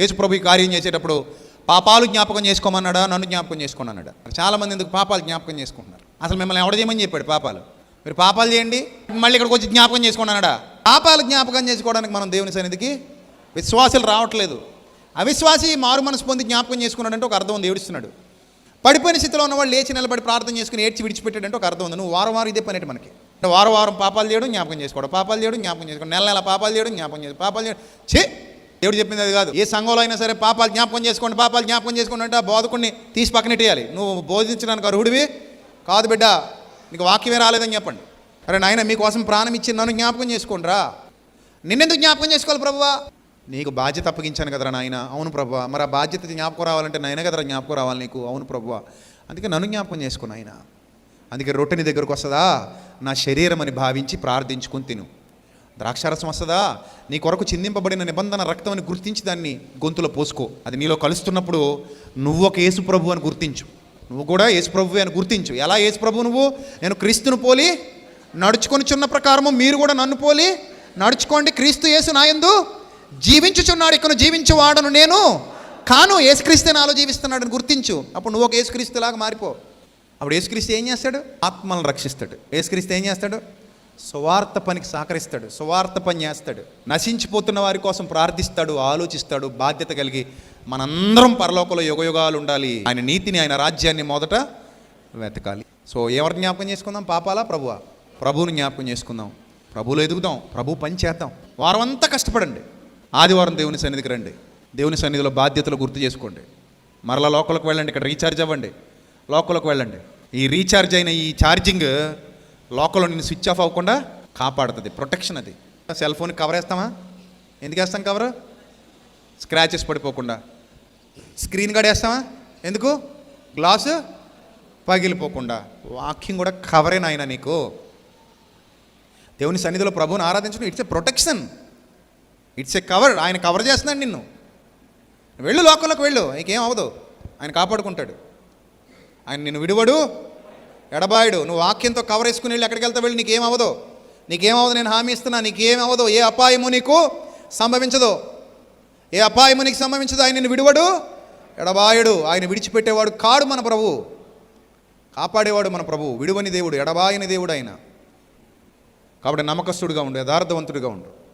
యేసుప్రభు ఈ కార్యం చేసేటప్పుడు పాపాలు జ్ఞాపకం చేసుకోమన్నాడా? నన్ను జ్ఞాపకం చేసుకోండి చాలామంది ఎందుకు పాపాలు జ్ఞాపకం చేసుకుంటున్నారు? అసలు మిమ్మల్ని ఎవడ చేయమని చెప్పాడు పాపాలు? మీరు పాపాలు చేయండి మళ్ళీ ఇక్కడికి వచ్చి జ్ఞాపకం చేసుకున్నాడా పాపాలు జ్ఞాపకం చేసుకోవడానికి మనం దేవుని సన్నిధికి విశ్వాసులు రావట్లేదు. అవిశ్వాసి మారు మనసు పొంది జ్ఞాపకం చేసుకున్నాడంటే ఒక అర్థం ఉంది ఏడుస్తున్నాడు. పడిపోయిన స్థితిలో ఉన్నవాళ్ళు లేచి నిలబడి ప్రార్థన చేసుకుని ఏడ్చి విడిచిపెట్టాడంటే ఒక అర్థం ఉంది. నువ్వు వారం వారం ఇదే పనేటి మనకి? అంటే వారం వారం పాపాలు చేయడం జ్ఞాపకం చేసుకోవడం. పాపాలు చేయడం జ్ఞాపకం చేసుకోవడం. నెల నెల పాపాలు చేయడం జ్ఞాపకం చేసుకోవడం. పాపాలు చేయడం. చే దేవుడు చెప్పింది అది కాదు. ఏ సంఘంలో అయినా సరే పాపాలు జ్ఞాపకం చేసుకోండి పాపాలు జ్ఞాపకం చేసుకోండి అంటే ఆ బోధకుడిని తీసి పక్కనెట్టేయాలి నువ్వు బోధించడానికి అర్హుడివి కాదు బిడ్డ నీకు వాక్యమే రాలేదని చెప్పండి. అరే నాయన మీకోసం ప్రాణం ఇచ్చి నన్ను జ్ఞాపకం చేసుకోండి రా. నిన్నెందుకు జ్ఞాపకం చేసుకోవాలి ప్రభువా? నీకు బాధ్యత అప్పగించాను కదరా నాయన. అవును ప్రభువా మరి ఆ బాధ్యత జ్ఞాపకం రావాలంటే నాయన కదరా జ్ఞాపకం రావాలి నీకు? అవును ప్రభువా. అందుకే నన్ను జ్ఞాపకం చేసుకున్నాయన అందుకే రొట్టెని దగ్గరకు వస్తుందా? నా శరీరం అని భావించి ప్రార్థించుకుని తిను. ద్రాక్షారసం వస్తుందా? నీ కొరకు చిందింపబడిన నిబంధన రక్తం అని గుర్తించి దాన్ని గొంతులో పోసుకో. అది నీలో కలుస్తున్నప్పుడు నువ్వు ఒక యేసు ప్రభు అని గుర్తించు. నువ్వు కూడా యేసు ప్రభువే అని గుర్తించు. ఎలా యేసు ప్రభు నువ్వు? నేను క్రీస్తును పోలి నడుచుకొని చున్న ప్రకారము మీరు కూడా నన్ను పోలి నడుచుకోండి. క్రీస్తు యేసు నాయందు జీవించుచున్నాడు. ఇక్కడ జీవించువాడను నేను కాను. యేసుక్రీస్తే నాలో జీవిస్తున్నాడని గుర్తించు. అప్పుడు నువ్వు ఒక యేసుక్రీస్తులాగా మారిపో. అప్పుడు యేసుక్రీస్తు ఏం చేస్తాడు? ఆత్మలను రక్షిస్తాడు. యేసుక్రీస్తు ఏం చేస్తాడు? సువార్త పనికి సహకరిస్తాడు సువార్త పని చేస్తాడు. నశించిపోతున్న వారి కోసం ప్రార్థిస్తాడు ఆలోచిస్తాడు బాధ్యత కలిగి మనందరం పరలోకంలో యుగయుగాలు ఉండాలి. ఆయన నీతిని ఆయన రాజ్యాన్ని మొదట వెతకాలి. సో ఎవరిని జ్ఞాపకం చేసుకుందాం? పాపాలా? ప్రభువా? ప్రభువుని జ్ఞాపకం చేసుకుందాం. ప్రభువులు ఎదుగుదాం ప్రభు పని చేద్దాం. వారం అంతా కష్టపడండి. ఆదివారం దేవుని సన్నిధికి రండి. దేవుని సన్నిధిలో బాధ్యతలు గుర్తు చేసుకోండి. మరలా లోకల్కి వెళ్ళండి ఇక్కడ రీఛార్జ్ అవ్వండి. లోకల్కి వెళ్ళండి. ఈ రీఛార్జ్ అయిన ఈ ఛార్జింగ్ లోకల్లో నేను స్విచ్ ఆఫ్ అవ్వకుండా కాపాడుతుంది. ప్రొటెక్షన్ అది. సెల్ ఫోన్ కవర్ వేస్తామా? ఎందుకు వేస్తాం కవర్ స్క్రాచెస్ పడిపోకుండా. స్క్రీన్ గార్డ్ వేస్తామా? ఎందుకు? గ్లాసు పగిలిపోకుండా. వాక్యం కూడా కవరే నాయన నీకు. దేవుని సన్నిధిలో ప్రభువుని ఆరాధించడం it's a protection it's a cover ఆయన కవర్ చేస్తున్నాడు నిన్ను. వెళ్ళు లోకంలోకి వెళ్ళు. నీకేం అవ్వదు. ఆయన కాపాడుకుంటాడు. ఆయన నిన్ను విడువడు. ఎడబాయుడు నువ్వు వాక్యంతో కవర్ వేసుకుని వెళ్ళి ఎక్కడికి వెళ్తా వెళ్ళి నీకేం అవ్వదు నీకేం అవ్వదు నేను హామీ ఇస్తున్నా నీకేం అవ్వదు ఏ అపాయము నీకు సంభవించదు. ఏ అపాయము నీకు సంభవించదు ఆయన నిన్ను విడువడు. ఎడబాయుడు ఆయన విడిచిపెట్టేవాడు కాడు మన ప్రభు కాపాడేవాడు మన ప్రభు విడువని దేవుడు ఎడబాయని దేవుడు ఆయన. కాబట్టి నమ్మకస్తుడిగా ఉండు యథార్థవంతుడిగా ఉండు.